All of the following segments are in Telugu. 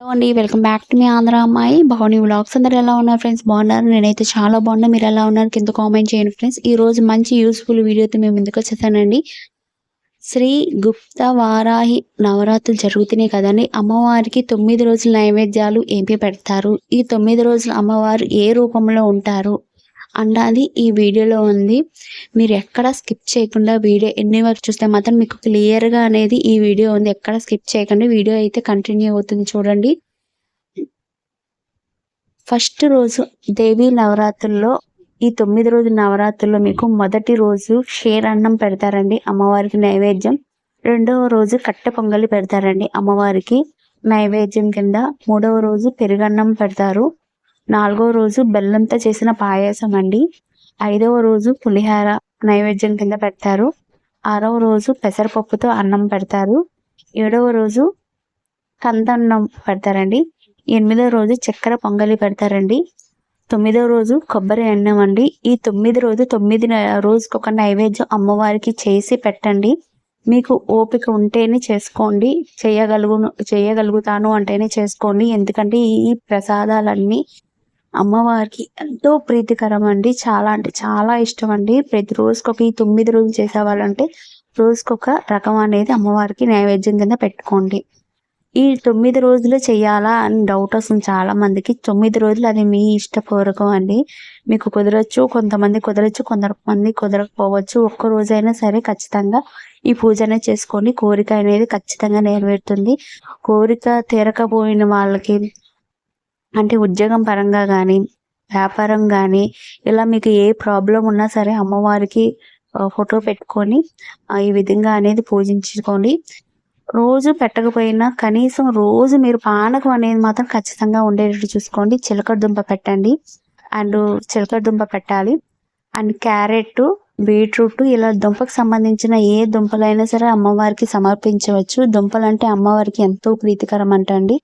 హలో అండి వెల్కమ్ బ్యాక్ టు మీ ఆంధ్ర అమ్మాయి. భవానీ వ్లాగ్స్ అందరు ఎలా ఉన్నారు ఫ్రెండ్స్ బాగున్నారు? నేనైతే చాలా బాగున్నా. మీరు ఎలా ఉన్నారు? కింద కామెంట్ చేయండి ఫ్రెండ్స్ ఈ రోజు మంచి యూస్ఫుల్ వీడియోతో మేము ఎందుకు వచ్చేసానండి? శ్రీ గుప్త వారాహి నవరాత్రులు జరుగుతున్నాయి కదండి. అమ్మవారికి తొమ్మిది రోజుల నైవేద్యాలు ఏంపి పెడతారు? ఈ తొమ్మిది రోజులు అమ్మవారు ఏ రూపంలో ఉంటారు? అన్నది ఈ వీడియోలో ఉంది. మీరు ఎక్కడ స్కిప్ చేయకుండా వీడియో ఎన్ని వరకు చూస్తే మాత్రం మీకు క్లియర్గా అనేది ఈ వీడియో ఉంది. ఎక్కడ స్కిప్ చేయకుండా. వీడియో అయితే కంటిన్యూ అవుతుంది చూడండి. ఫస్ట్ రోజు దేవి నవరాత్రుల్లో ఈ తొమ్మిది రోజు నవరాత్రుల్లో మీకు మొదటి రోజు షేర్ అన్నం పెడతారండి అమ్మవారికి నైవేద్యం. రెండవ రోజు కట్టె పొంగలి పెడతారండి అమ్మవారికి నైవేద్యం కింద. మూడవ రోజు పెరుగన్నం పెడతారు. నాలుగో రోజు బెల్లంతో చేసిన పాయసం అండి ఐదవ రోజు పులిహార నైవేద్యం కింద పెడతారు. ఆరవ రోజు పెసరపప్పుతో అన్నం పెడతారు. ఏడవ రోజు కందన్నం పెడతారండి. ఎనిమిదవ రోజు చక్కెర పొంగలి పెడతారండి. తొమ్మిదవ రోజు కొబ్బరి అన్నం అండి ఈ తొమ్మిది రోజు తొమ్మిది రోజుకి ఒక నైవేద్యం అమ్మవారికి చేసి పెట్టండి. మీకు ఓపిక ఉంటేనే చేసుకోండి. చేయగలుగు చేయగలుగుతాను అంటేనే చేసుకోండి. ఎందుకంటే ఈ ప్రసాదాలన్నీ అమ్మవారికి ఎంతో ప్రీతికరం అండి చాలా అంటే చాలా ఇష్టం అండి ప్రతి రోజుకొక ఈ తొమ్మిది రోజులు చేసేవాళ్ళంటే రోజుకొక రకం అనేది అమ్మవారికి నైవేద్యం కింద పెట్టుకోండి. ఈ తొమ్మిది రోజులు చేయాలా అని డౌట్ వస్తుంది చాలా మందికి తొమ్మిది రోజులు అది మీ ఇష్టపూర్వకం అండి. మీకు కుదరచ్చు కొంతమంది కుదరచ్చు కొంతమంది కుదరకపోవచ్చు. ఒక్క రోజైనా సరే ఖచ్చితంగా ఈ పూజ చేసుకొని చేసుకోండి. కోరిక అనేది ఖచ్చితంగా నెరవేరుతుంది. కోరిక తీరకపోయిన వాళ్ళకి అంటే ఉద్యోగం పరంగా కానీ వ్యాపారం కానీ ఇలా మీకు ఏ ప్రాబ్లం ఉన్నా సరే అమ్మవారికి ఫోటో పెట్టుకొని ఈ విధంగా అనేది పూజించుకోండి. రోజు పెట్టకపోయినా కనీసం రోజు మీరు పానకం అనేది మాత్రం ఖచ్చితంగా ఉండేటట్టు చూసుకోండి. చిలకడ దుంప పెట్టండి. అండ్ చిలకడ దుంప పెట్టాలి. అండ్ క్యారెట్ బీట్రూట్ ఇలా దుంపకు సంబంధించిన ఏ దుంపలైనా సరే అమ్మవారికి సమర్పించవచ్చు. దుంపలు అంటే అమ్మవారికి ఎంతో ప్రీతికరం అంటండి.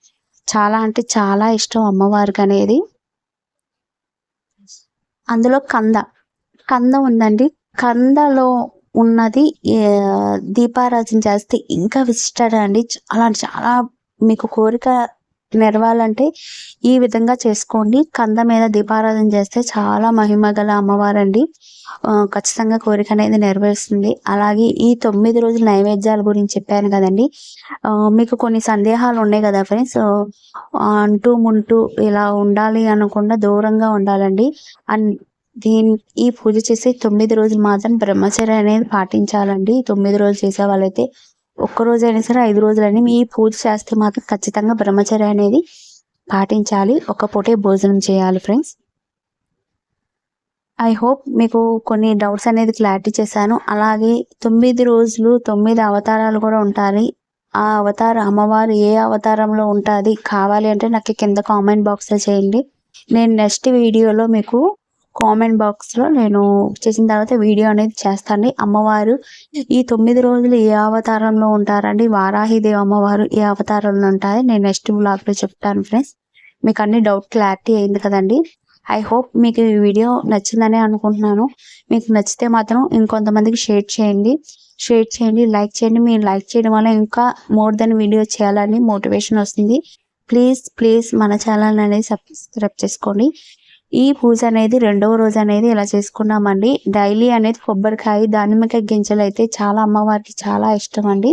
చాలా అంటే చాలా ఇష్టం అమ్మవారికి అనేది అందులో కంద. కంద ఉందండి. కందలో ఉన్నది దీపారాధన చేస్తే ఇంకా విశిష్టత అండి. చాలా చాలా మీకు కోరిక నెరవాలంటే ఈ విధంగా చేసుకోండి. కంద మీద దీపారాధన చేస్తే చాలా మహిమ గల అమ్మవారండి. ఖచ్చితంగా కోరిక అనేది నెరవేరుస్తుంది. అలాగే ఈ తొమ్మిది రోజుల నైవేద్యాల గురించి చెప్పాను కదండి. మీకు కొన్ని సందేహాలు ఉన్నాయి కదా ఫ్రెండ్స్ అంటూ ముంటూ ఇలా ఉండాలి అనకుండా దూరంగా ఉండాలండి. అండ్ దీని ఈ పూజ చేసే తొమ్మిది రోజులు మాత్రం బ్రహ్మచర్య అనేది పాటించాలండి. తొమ్మిది రోజులు చేసే వాళ్ళైతే ఒక్క రోజు అయినా సరే ఐదు రోజులని మీ పూజ చేస్తే మాత్రం ఖచ్చితంగా బ్రహ్మచర్య అనేది పాటించాలి. ఒక పూటే భోజనం చేయాలి ఫ్రెండ్స్. ఐ హోప్ మీకు కొన్ని డౌట్స్ అనేది క్లారిటీ చేశాను. అలాగే తొమ్మిది రోజులు తొమ్మిది అవతారాలు కూడా ఉంటాయి. ఆ అవతార అమ్మవారు ఏ అవతారంలో ఉంటుంది కావాలి అంటే నాకు కింద కామెంట్ బాక్స్లో చేయండి. నేను నెక్స్ట్ వీడియోలో మీకు కామెంట్ బాక్స్లో నేను చేసిన తర్వాత వీడియో అనేది చేస్తాను. అమ్మవారు ఈ తొమ్మిది రోజులు ఏ అవతారంలో ఉంటారండి? వారాహిదేవి అమ్మవారు ఏ అవతారంలో ఉంటాయి నేను నెక్స్ట్ బ్లాగ్లో చెప్తాను ఫ్రెండ్స్. మీకు అన్ని డౌట్ క్లారిటీ అయింది కదండి. ఐ హోప్ మీకు ఈ వీడియో నచ్చిందనే అనుకుంటున్నాను. మీకు నచ్చితే మాత్రం ఇంకొంతమందికి షేర్ చేయండి. షేర్ చేయండి లైక్ చేయండి. మీరు లైక్ చేయడం వల్ల ఇంకా మోర్ దెన్ వీడియో చేయాలని మోటివేషన్ వస్తుంది. ప్లీజ్ ప్లీజ్ మన ఛానల్ అనేది సబ్స్క్రైబ్ చేసుకోండి. ఈ పూజ అనేది రెండవ రోజు అనేది ఇలా చేసుకున్నామండి. డైలీ అనేది కొబ్బరికాయ దానిమ్మకాయ గింజలు అయితే చాలా అమ్మవారికి చాలా ఇష్టం అండి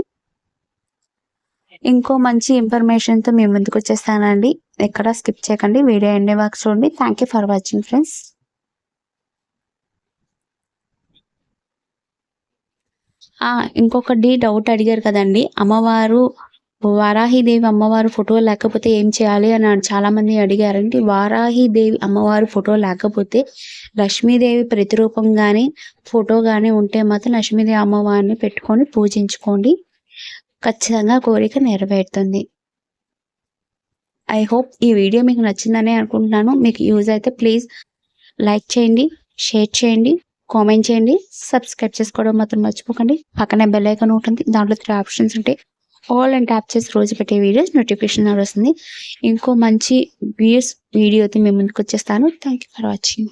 ఇంకో మంచి ఇన్ఫర్మేషన్తో మేము ముందుకు వచ్చేస్తానండి. ఎక్కడ స్కిప్ చేయకండి. వీడియో ఎండే వర్క్ చూడండి. థ్యాంక్ ఫర్ వాచింగ్ ఫ్రెండ్స్ ఇంకొకటి డౌట్ అడిగారు కదండి. అమ్మవారు వారాహిదేవి అమ్మవారు ఫోటో లేకపోతే ఏం చేయాలి అని చాలామంది అడిగారంటే వారాహిదేవి అమ్మవారు ఫోటో లేకపోతే లక్ష్మీదేవి ప్రతిరూపం కానీ ఫోటో కానీ ఉంటే మాత్రం లక్ష్మీదేవి అమ్మవారిని పెట్టుకొని పూజించుకోండి. ఖచ్చితంగా కోరిక నెరవేరుతుంది. ఐ హోప్ ఈ వీడియో మీకు నచ్చిందని అనుకుంటున్నాను. మీకు యూజ్ అయితే ప్లీజ్ లైక్ చేయండి షేర్ చేయండి కామెంట్ చేయండి సబ్స్క్రైబ్ చేసుకోవడం మాత్రం మర్చిపోకండి. పక్కనే బెల్ ఐకాన్ ఉంటుంది దాంట్లో త్రీ ఆప్షన్స్ ఉంటాయి. ఆల్ అండ్ ట్యాప్ చేసి రోజు పెట్టే వీడియోస్ నోటిఫికేషన్ వస్తుంది ఇంకో మంచి వ్యూస్ వీడియోతో మేము ముందుకు వచ్చేస్తాను థ్యాంక్ యూ ఫర్ వాచింగ్